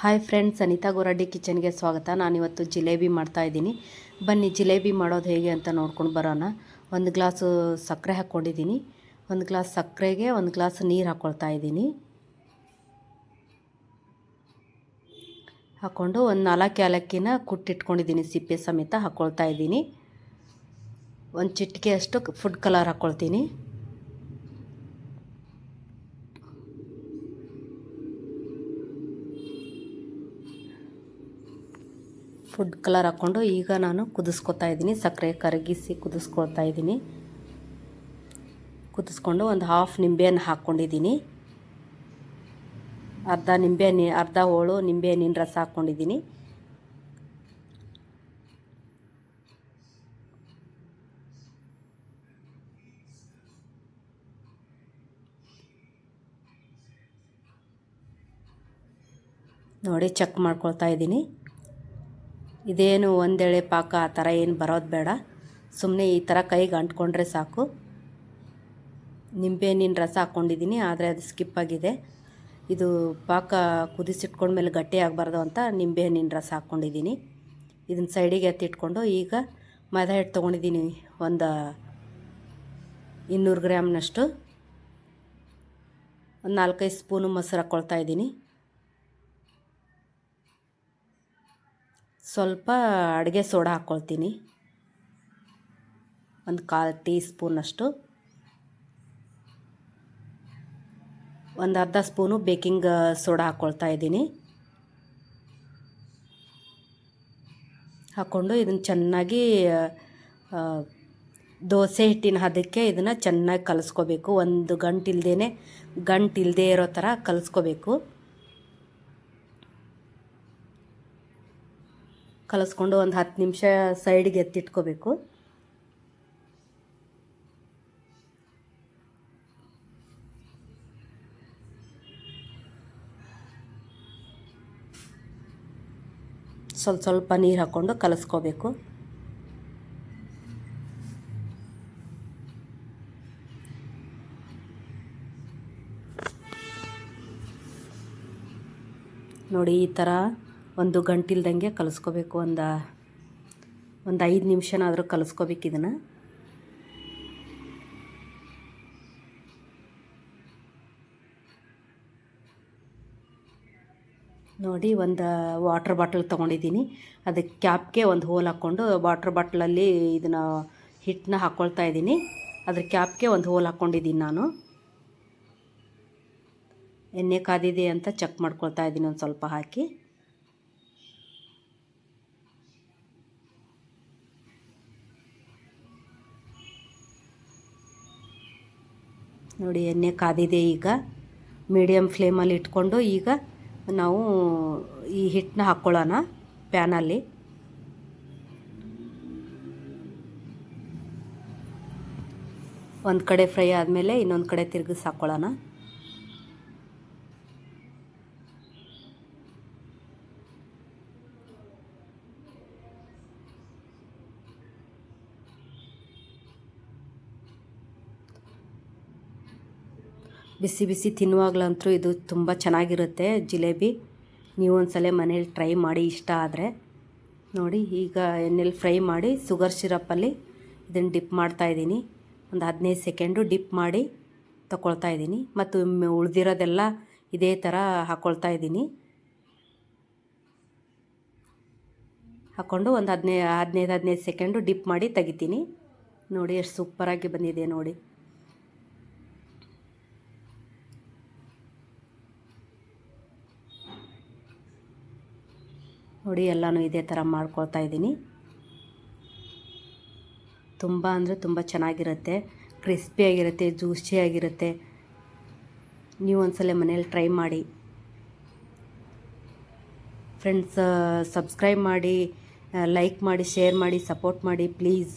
Hi friends Anita Goraddi ಕಿಚನ್ಗೆ ಸ್ವಾಗತ. ನಾನಿವತ್ತು ಜಿಲೇಬಿ ಮಾಡ್ತಾ ಇದ್ದೀನಿ. ಬನ್ನಿ, ಜಿಲೇಬಿ ಮಾಡೋದು ಹೇಗೆ ಅಂತ ನೋಡ್ಕೊಂಡು ಬರೋಣ. ಒಂದು ಗ್ಲಾಸು ಸಕ್ಕರೆ ಹಾಕ್ಕೊಂಡಿದ್ದೀನಿ. ಒಂದು ಗ್ಲಾಸ್ ಸಕ್ಕರೆಗೆ ಒಂದು ಗ್ಲಾಸ್ ನೀರು ಹಾಕ್ಕೊಳ್ತಾ ಇದ್ದೀನಿ. ಹಾಕ್ಕೊಂಡು ಒಂದು ನಾಲ್ಕು ಏಲಕ್ಕಿನ ಕುಟ್ಟಿಟ್ಕೊಂಡಿದ್ದೀನಿ. ಸಿಪ್ಪೆ ಸಮೇತ ಹಾಕ್ಕೊಳ್ತಾ ಇದ್ದೀನಿ. ಒಂದು ಚಿಟಿಕೆಯಷ್ಟು ಫುಡ್ ಕಲರ್ ಹಾಕ್ಕೊಳ್ತೀನಿ ಫುಡ್ ಕಲರ್ ಹಾಕ್ಕೊಂಡು ಈಗ ನಾನು ಕುದಿಸ್ಕೊತಾ ಇದ್ದೀನಿ. ಸಕ್ಕರೆ ಕರಗಿಸಿ ಕುದಿಸ್ಕೊಳ್ತಾ ಇದ್ದೀನಿ. ಕುದಿಸ್ಕೊಂಡು ಒಂದು ಹಾಫ್ ನಿಂಬೆಹಣ್ಣು ಹಾಕ್ಕೊಂಡಿದ್ದೀನಿ. ಅರ್ಧ ನಿಂಬೆ ಅರ್ಧ ಹೋಳು ನಿಂಬೆ ಹಣ್ಣಿನ ರಸ ಹಾಕ್ಕೊಂಡಿದ್ದೀನಿ. ನೋಡಿ ಚೆಕ್ ಮಾಡ್ಕೊಳ್ತಾ ಇದ್ದೀನಿ. ಇದೇನು ಒಂದೆಳೆ ಪಾಕ ಆ ಥರ ಏನು ಬರೋದು ಬೇಡ. ಸುಮ್ಮನೆ ಈ ಥರ ಕೈಗೆ ಅಂಟ್ಕೊಂಡ್ರೆ ಸಾಕು. ನಿಂಬೆಹಣ್ಣಿನ ರಸ ಹಾಕ್ಕೊಂಡಿದ್ದೀನಿ, ಆದರೆ ಅದು ಸ್ಕಿಪ್ ಆಗಿದೆ. ಇದು ಪಾಕ ಕುದಿಸಿಟ್ಕೊಂಡ್ಮೇಲೆ ಗಟ್ಟಿ ಆಗಬಾರ್ದು ಅಂತ ನಿಂಬೆಹಣ್ಣಿನ ರಸ ಹಾಕ್ಕೊಂಡಿದ್ದೀನಿ. ಇದನ್ನ ಸೈಡಿಗೆ ಎತ್ತಿಟ್ಕೊಂಡು ಈಗ ಮೈದಾ ಹಿಟ್ಟು ತೊಗೊಂಡಿದ್ದೀನಿ ಒಂದು ಇನ್ನೂರು ಗ್ರಾಮ್ನಷ್ಟು. ಒಂದು ನಾಲ್ಕೈದು ಸ್ಪೂನು ಮೊಸರು ಹಾಕ್ಕೊಳ್ತಾ ಇದ್ದೀನಿ. ಸ್ವಲ್ಪ ಅಡುಗೆ ಸೋಡಾ ಹಾಕ್ಕೊಳ್ತೀನಿ. ಒಂದು ಕಾಲು ಟೀ ಸ್ಪೂನಷ್ಟು ಒಂದು ಅರ್ಧ ಸ್ಪೂನು ಬೇಕಿಂಗ್ ಸೋಡಾ ಹಾಕ್ಕೊಳ್ತಾ ಇದ್ದೀನಿ. ಹಾಕ್ಕೊಂಡು ಇದನ್ನು ಚೆನ್ನಾಗಿ ದೋಸೆ ಹಿಟ್ಟಿನ ಹದಕ್ಕೆ ಇದನ್ನು ಚೆನ್ನಾಗಿ ಕಲಿಸ್ಕೋಬೇಕು. ಒಂದು ಗಂಟಿಲ್ದೇ ಗಂಟಿಲ್ಲದೆ ಇರೋ ಥರ ಕಲಿಸ್ಕೋಬೇಕು. ಕಲಿಸ್ಕೊಂಡು ಒಂದು ಹತ್ತು ನಿಮಿಷ ಸೈಡಿಗೆ ಎತ್ತಿಟ್ಕೋಬೇಕು. ಸ್ವಲ್ಪ ಸ್ವಲ್ಪ ನೀರು ಹಾಕ್ಕೊಂಡು ಕಲಸ್ಕೋಬೇಕು. ನೋಡಿ ಈ ಥರ ಒಂದು ಗಂಟಿಲ್ದಂಗೆ ಕಲಿಸ್ಕೋಬೇಕು ಒಂದು ಒಂದು ಐದು ನಿಮಿಷನಾದರೂ ಕಲಿಸ್ಕೋಬೇಕು ಇದನ್ನು. ನೋಡಿ ಒಂದು ವಾಟ್ರ್ ಬಾಟಲ್ ತೊಗೊಂಡಿದ್ದೀನಿ. ಅದಕ್ಕೆ ಕ್ಯಾಪ್ಗೆ ಒಂದು ಹೋಲ್ ಹಾಕ್ಕೊಂಡು ವಾಟ್ರ್ ಬಾಟ್ಲಲ್ಲಿ ಇದನ್ನು ಹಿಟ್ಟನ್ನ ಹಾಕ್ಕೊಳ್ತಾ ಇದ್ದೀನಿ. ಅದ್ರ ಕ್ಯಾಪ್ಗೆ ಒಂದು ಹೋಲ್ ಹಾಕ್ಕೊಂಡಿದ್ದೀನಿ ನಾನು. ಎಣ್ಣೆ ಕಾದಿದೆ ಅಂತ ಚೆಕ್ ಮಾಡ್ಕೊಳ್ತಾ ಇದ್ದೀನಿ ಒಂದು ಸ್ವಲ್ಪ ಹಾಕಿ. ನೋಡಿ, ಎಣ್ಣೆ ಕಾದಿದೆ ಈಗ. ಮೀಡಿಯಮ್ ಫ್ಲೇಮಲ್ಲಿ ಇಟ್ಕೊಂಡು ಈಗ ನಾವು ಈ ಹಿಟ್ಟನ್ನ ಹಾಕ್ಕೊಳ್ಳೋಣ ಪ್ಯಾನಲ್ಲಿ. ಒಂದು ಕಡೆ ಫ್ರೈ ಆದಮೇಲೆ ಇನ್ನೊಂದು ಕಡೆ ತಿರುಗಿಸಿ ಹಾಕ್ಕೊಳ್ಳೋಣ. ಬಿಸಿ ಬಿಸಿ ತಿನ್ನುವಾಗಲಂತೂ ಇದು ತುಂಬ ಚೆನ್ನಾಗಿರುತ್ತೆ ಜಿಲೇಬಿ. ನೀವು ಒಂದ್ಸಲ ಮನೇಲಿ ಟ್ರೈ ಮಾಡಿ ಇಷ್ಟ ಆದರೆ. ನೋಡಿ, ಈಗ ಎಣ್ಣೆಲಿ ಫ್ರೈ ಮಾಡಿ ಸುಗರ್ ಸಿರಪ್ಪಲ್ಲಿ ಇದನ್ನು ಡಿಪ್ ಮಾಡ್ತಾಯಿದ್ದೀನಿ ಒಂದು ಹದಿನೈದು ಸೆಕೆಂಡು ಡಿಪ್ ಮಾಡಿ ತಗೊಳ್ತಾ ಇದ್ದೀನಿ. ಮತ್ತು ಉಳಿದಿರೋದೆಲ್ಲ ಇದೇ ಥರ ಹಾಕ್ಕೊಳ್ತಾ ಇದ್ದೀನಿ. ಹಾಕ್ಕೊಂಡು ಒಂದು ಹದಿನೈದು ಹದಿನೈದು ಹದಿನೈದು ಸೆಕೆಂಡು ಡಿಪ್ ಮಾಡಿ ತೆಗಿತೀನಿ. ನೋಡಿ, ಎಷ್ಟು ಸೂಪರಾಗಿ ಬಂದಿದೆ ನೋಡಿ. ನೋಡಿ, ಎಲ್ಲನೂ ಇದೇ ಥರ ಮಾಡ್ಕೊಳ್ತಾ ಇದ್ದೀನಿ. ತುಂಬ ಅಂದರೆ ತುಂಬ ಚೆನ್ನಾಗಿರುತ್ತೆ. ಕ್ರಿಸ್ಪಿಯಾಗಿರುತ್ತೆ ಜ್ಯೂಸಿಯಾಗಿರುತ್ತೆ ನೀವು ಒಂದ್ಸಲ ಮನೇಲಿ ಟ್ರೈ ಮಾಡಿ. ಫ್ರೆಂಡ್ಸ್, ಸಬ್ಸ್ಕ್ರೈಬ್ ಮಾಡಿ, ಲೈಕ್ ಮಾಡಿ, ಶೇರ್ ಮಾಡಿ, ಸಪೋರ್ಟ್ ಮಾಡಿ, ಪ್ಲೀಸ್.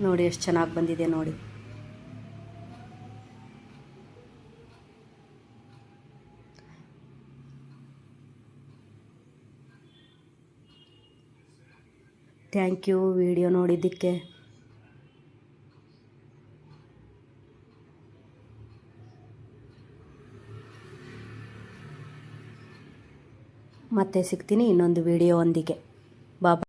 ನೋಡಿ ಎಷ್ಟು ಚೆನ್ನಾಗಿ ಬಂದಿದೆ ನೋಡಿ. ಥ್ಯಾಂಕ್ ಯು ವಿಡಿಯೋ ನೋಡಿದ್ದಕ್ಕೆ. ಮತ್ತೆ ಸಿಗ್ತೀನಿ ಇನ್ನೊಂದು ವಿಡಿಯೋ ಒಂದಿಗೆ. ಬಾಬಾ